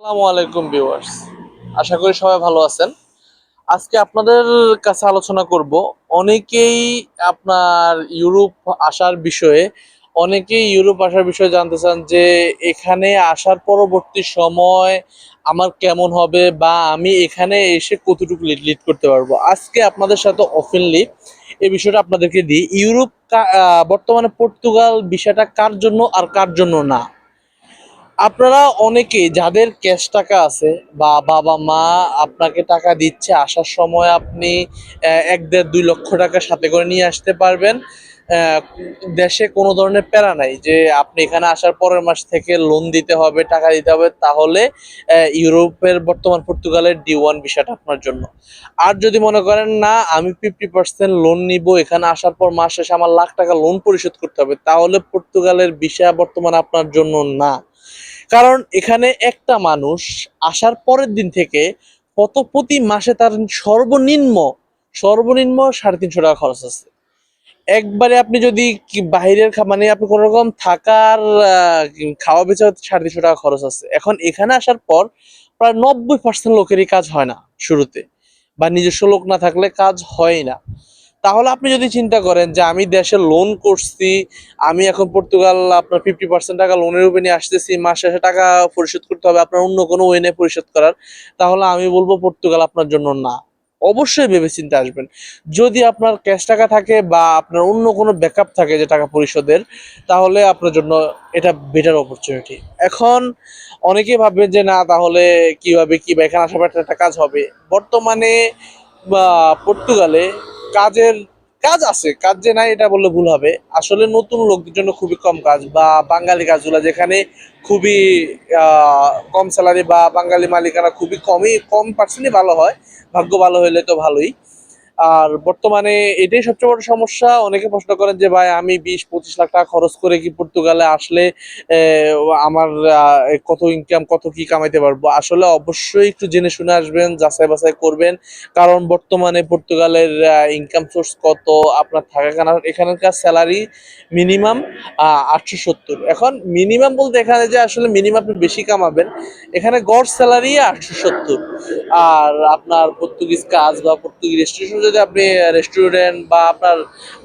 আসসালামু আলাইকুম ভিউয়ার্স। আশা করি সবাই ভালো আছেন। আজকে আপনাদের কাছে আলোচনা করব, অনেকেই আপনার ইউরোপ আসার বিষয়ে, অনেকেই ইউরোপ আসার বিষয়ে জানতে চান যে এখানে আসার পরবর্তী সময় আমার কেমন হবে বা আমি এখানে এসে কতটুকু লিড লিড করতে পারব। আজকে আপনাদের সাথে অফেনলি এই বিষয়টা আপনাদেরকে দিই। ইউরোপ বর্তমানে পর্তুগাল বিষয়টা কার জন্য আর কার জন্য না? আপনারা অনেকে যাদের ক্যাশ টাকা আছে বা বাবা মা আপনাকে টাকা দিচ্ছে, আসার সময় আপনি এক দেড় দুই লক্ষ টাকা সাথে করে নিয়ে আসতে পারবেন। দেশে কোনো ধরনের প্যারা নাই যে আপনি এখানে আসার পরের মাস থেকে লোন দিতে হবে, টাকা দিতে হবে, তাহলে ইউরোপের বর্তমান পর্তুগালের ডি ওয়ান বিষয়টা আপনার জন্য। আর যদি মনে করেন, না, আমি ফিফটি পার্সেন্ট লোন নিব, এখানে আসার পর মাস শেষে আমার লাখ টাকা লোন পরিশোধ করতে হবে, তাহলে পর্তুগালের বিষয় বর্তমান আপনার জন্য না। কারণ এখানে একটা মানুষ আসার পরের দিন থেকে কত প্রতি মাসে তার সর্বনিম্ন সর্বনিম্ন সাড়ে তিনশো টাকা খরচ আছে। একবারে আপনি যদি বাইরের মানে আপনি কোনো রকম থাকার খাওয়া বেচা সাড়ে তিনশো টাকা খরচ আছে। এখন এখানে আসার পর প্রায় নব্বই পার্সেন্ট লোকেরই কাজ হয় না শুরুতে। বা নিজস্ব লোক না থাকলে কাজ হয় না। তাহলে আপনি যদি চিন্তা করেন যে আমি দেশে লোন করছি, আমি এখন পর্তুগাল আপনার ফিফটি পার্সেন্ট টাকা লোনের উপরে নিয়ে আসতেছি, মাস শেষে টাকা পরিশোধ করতে হবে, আপনার অন্য কোনো ওয়ে নেই পরিশোধ করার, তাহলে আমি বলব পর্তুগাল আপনার জন্য না। অবশ্যই ভেবে চিন্তে আসবেন। যদি আপনার ক্যাশ টাকা থাকে বা আপনার অন্য কোনো ব্যাকআপ থাকে যে টাকা পরিশোধের, তাহলে আপনার জন্য এটা বেটার অপরচুনিটি এখন অনেকেই ভাববে যে না, তাহলে কীভাবে কি বা এখানে পর একটা কাজ হবে। বর্তমানে পর্তুগালে কাজের কাজ আছে, কাজ যে নাই এটা বললে ভুল হবে। আসলে নতুন লোকদের জন্য খুবই কম কাজ বা বাঙালি কাজগুলো যেখানে খুবই কম স্যালারি বা বাঙালি মালিকানা খুবই কমই, কম পার্সেন্টই ভালো হয়। ভাগ্য ভালো হলে তো ভালোই। আর বর্তমানে এটাই সবচেয়ে বড় সমস্যা। অনেকে প্রশ্ন করেন যে, ভাই, আমি বিশ, পঁচিশ লাখ টাকা খরচ করে কি পর্তুগালে আসলে আমার কত ইনকাম কত কি কামাইতে পারব? আসলে অবশ্যই একটু জেনে শুনে আসবেন, যাচাই বাছাই করবেন। কারণ বর্তমানে পর্তুগালের ইনকাম সোর্স কত, আপনার থাকা কেন এখানকার স্যালারি মিনিমাম আটশো সত্তর। এখন মিনিমাম বলতে এখানে যে আসলে মিনিমাম আপনি বেশি কামাবেন, এখানে গড় স্যালারি আটশো সত্তর। আর আপনার পর্তুগিজ কাজ বা পর্তুগিজ রেস্টুরেন্ট যদি আপনি রেস্টুরেন্ট বা আপনার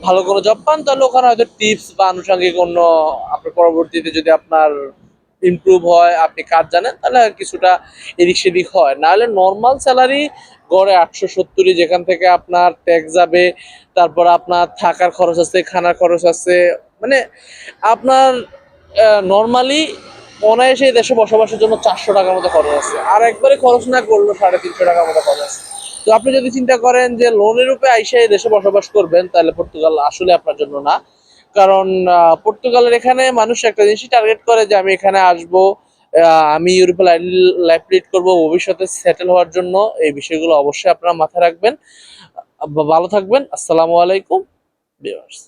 ভালো কোনো জব পান, তাহলে ওখানে হয়তো টিপস বা আনুষঙ্গিক অন্য আপনার পরবর্তীতে যদি আপনার ইমপ্রুভ হয়, আপনি কাজ জানেন, তাহলে কিছুটা এদিক সেদিক হয়। নাহলে নর্মাল স্যালারি গড়ে আটশো সত্তরই যেখান থেকে আপনার ট্যাক্স যাবে, তারপর আপনার থাকার খরচ আছে, খানার খরচ আছে। মানে আপনার নর্মালি অনায়াসে দেশে বসবাসের জন্য চারশো টাকার মতো খরচ আছে। আর একবারে খরচ না করলেও সাড়ে তিনশো টাকার মতো খরচ আছে। তো আপনি যদি চিন্তা করেন যে লোনের উপরে আইসা দেশে বসবাস করবেন, তাহলে পর্তুগাল আসলে আপনার জন্য না। কারণ পর্তুগালের এখানে মানুষ একটা জিনিসই টার্গেট করে যে আমি এখানে আসব আমি ইউরোপে লাইফ লিড করব, ভবিষ্যতে সেটেল হওয়ার জন্য। এই বিষয়গুলো অবশ্যই আপনারা মাথায় রাখবেন। ভালো থাকবেন। আসসালামু আলাইকুম ভিউয়ার্স